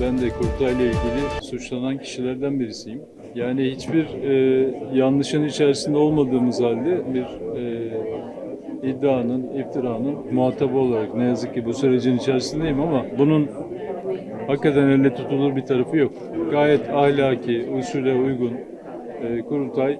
Ben de Kurtay'la ilgili suçlanan kişilerden birisiyim. Yani hiçbir e, yanlışın içerisinde olmadığımız halde bir e, iddianın, iftiranın muhatabı olarak ne yazık ki bu sürecin içerisindeyim ama bunun hakikaten elle tutulur bir tarafı yok. Gayet ahlaki, usule uygun e, kurultay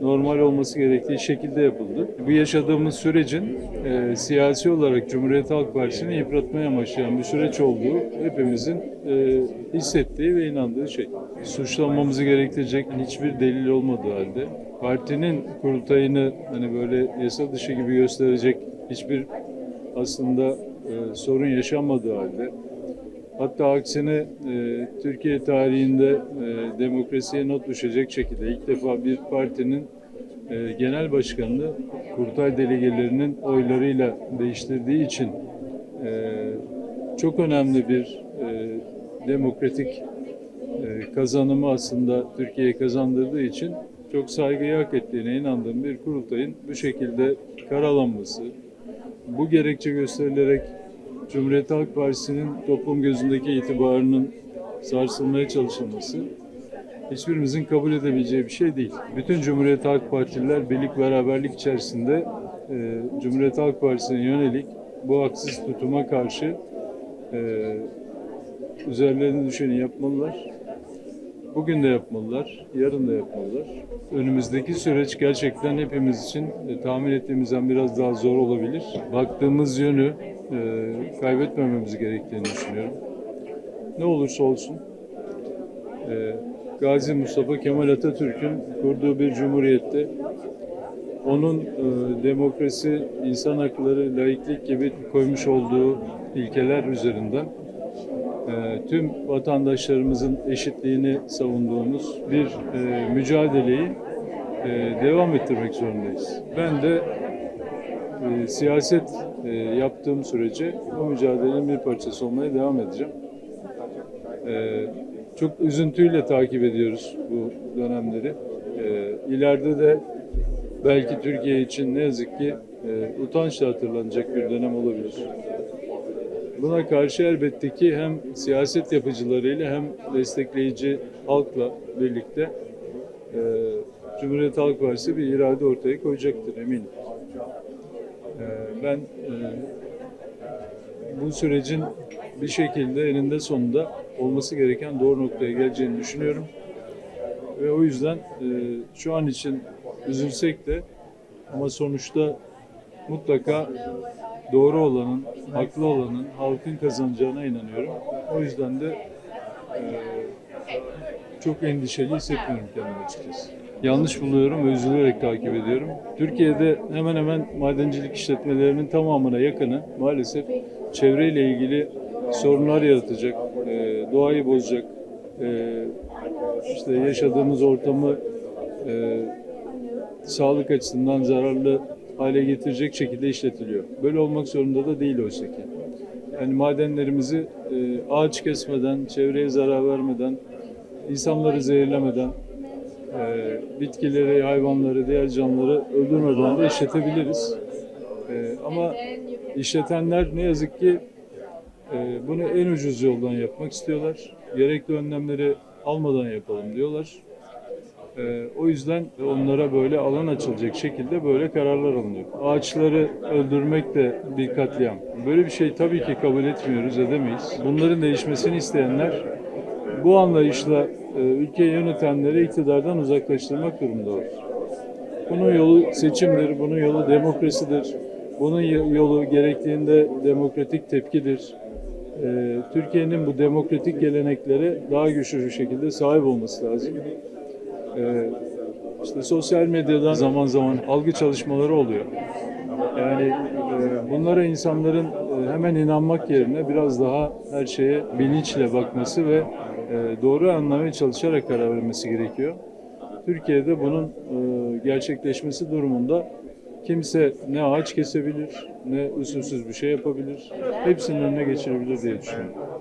normal olması gerektiği şekilde yapıldı. Bu yaşadığımız sürecin e, siyasi olarak Cumhuriyet Halk Partisi'ni yıpratmaya amaçlayan bir süreç olduğu hepimizin e, hissettiği ve inandığı şey. Suçlanmamızı gerektirecek hiçbir delil olmadığı halde partinin kurultayını hani böyle yasa dışı gibi gösterecek hiçbir aslında e, sorun yaşanmadığı halde Hatta aksine e, Türkiye tarihinde e, demokrasiye not düşecek şekilde ilk defa bir partinin e, genel başkanını kurultay delegelerinin oylarıyla değiştirdiği için e, çok önemli bir e, demokratik e, kazanımı aslında Türkiye'ye kazandırdığı için çok saygıyı hak ettiğine inandığım bir kurultayın bu şekilde karalanması, bu gerekçe gösterilerek Cumhuriyet Halk Partisi'nin toplum gözündeki itibarının sarsılmaya çalışılması hiçbirimizin kabul edebileceği bir şey değil. Bütün Cumhuriyet Halk Partililer birlik beraberlik içerisinde e, Cumhuriyet Halk Partisi'ne yönelik bu haksız tutuma karşı e, üzerlerine düşeni yapmalılar. Bugün de yapmalılar, yarın da yapmalılar. Önümüzdeki süreç gerçekten hepimiz için e, tahmin ettiğimizden biraz daha zor olabilir. Baktığımız yönü e, kaybetmememiz gerektiğini düşünüyorum. Ne olursa olsun e, Gazi Mustafa Kemal Atatürk'ün kurduğu bir cumhuriyette onun e, demokrasi, insan hakları, laiklik gibi koymuş olduğu ilkeler üzerinden e, tüm vatandaşlarımızın eşitliğini savunduğumuz bir e, mücadeleyi e, devam ettirmek zorundayız. Ben de e, siyaset e, yaptığım sürece bu mücadelenin bir parçası olmaya devam edeceğim. E, çok üzüntüyle takip ediyoruz bu dönemleri. E, ileride de belki Türkiye için ne yazık ki e, utançla hatırlanacak bir dönem olabilir. Buna karşı elbette ki hem siyaset yapıcılarıyla hem destekleyici halkla birlikte e, Cumhuriyet Halk Partisi bir irade ortaya koyacaktır eminim. E, ben e, bu sürecin bir şekilde eninde sonunda olması gereken doğru noktaya geleceğini düşünüyorum. Ve o yüzden e, şu an için üzülsek de ama sonuçta mutlaka doğru olanın, haklı olanın halkın kazanacağına inanıyorum. O yüzden de e, çok endişeli hissetmiyorum kendimi açıkçası. Yanlış buluyorum ve üzülerek takip ediyorum. Türkiye'de hemen hemen madencilik işletmelerinin tamamına yakını maalesef çevreyle ilgili sorunlar yaratacak, e, doğayı bozacak, e, işte yaşadığımız ortamı e, sağlık açısından zararlı hale getirecek şekilde işletiliyor. Böyle olmak zorunda da değil oysa ki. Yani madenlerimizi e, ağaç kesmeden, çevreye zarar vermeden, insanları zehirlemeden, e, bitkileri, hayvanları, diğer canlıları öldürmeden de işletebiliriz. E, ama işletenler ne yazık ki e, bunu en ucuz yoldan yapmak istiyorlar. Gerekli önlemleri almadan yapalım diyorlar. Ee, o yüzden onlara böyle alan açılacak şekilde böyle kararlar alınıyor. Ağaçları öldürmek de bir katliam. Böyle bir şey tabii ki kabul etmiyoruz, edemeyiz. Bunların değişmesini isteyenler bu anlayışla e, ülkeyi yönetenleri iktidardan uzaklaştırmak durumundalar. Bunun yolu seçimdir, bunun yolu demokrasidir. Bunun yolu gerektiğinde demokratik tepkidir. Ee, Türkiye'nin bu demokratik geleneklere daha güçlü bir şekilde sahip olması lazım. Ee, işte sosyal medyadan zaman zaman algı çalışmaları oluyor. Yani e, bunlara insanların e, hemen inanmak yerine biraz daha her şeye bilinçle bakması ve e, doğru anlamaya çalışarak karar vermesi gerekiyor. Türkiye'de bunun e, gerçekleşmesi durumunda kimse ne ağaç kesebilir ne usulsüz bir şey yapabilir. Hepsinin önüne geçirebilir diye düşünüyorum.